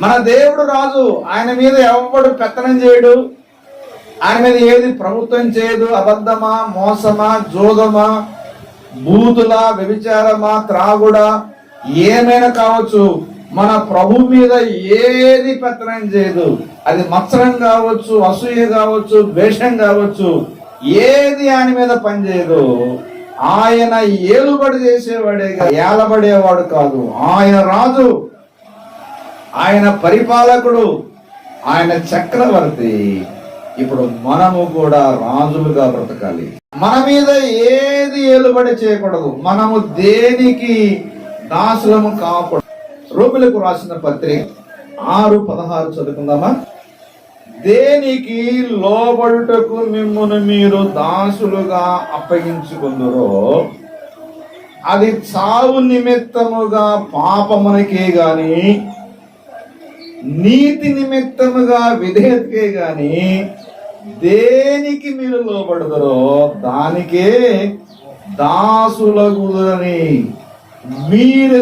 మన దేవుడు రాజు ఆయన మీద ఎవడు పెత్తనం చేయడు? ఆయన మీద ఏది ప్రభుత్వం చేయదు? అబద్ధమా? మోసమా? జోదమా బూతులా? వ్యభిచారమా? త్రాగుడా? ఏమైనా కావచ్చు. మన ప్రభు మీద ఏది పెత్తనం చేయదు. అది మత్సరం కావచ్చు అసూయ కావచ్చు ద్వేషం కావచ్చు. ఏది ఆయన మీద పనిచేయదు ఆయన ఏలుబడి చేసేవాడేగా ఏలబడేవాడు కాదు. ఆయన రాజు. ఆయన పరిపాలకుడు ఆయన చక్రవర్తి. ఇప్పుడు మనము కూడా రాజులుగా బ్రతకాలి. మన మీద ఏది ఏలుబడి చేయకూడదు. మనము దేనికి దాసులము కాకూడదు. రూపులకు రాసిన పత్రిక ఆరు పదహారు చదువుకుందామా? దేనికి లోబడుటకు మిమ్మును మీరు దాసులుగా అప్పగించుకుందరో అది చావు నిమిత్తముగా పాపమునకే గాని నీతి నిమిత్తముగా విధేయతకే గాని దేనికి మీరు లోబడదరో దానికే దాసులగుదని మీరు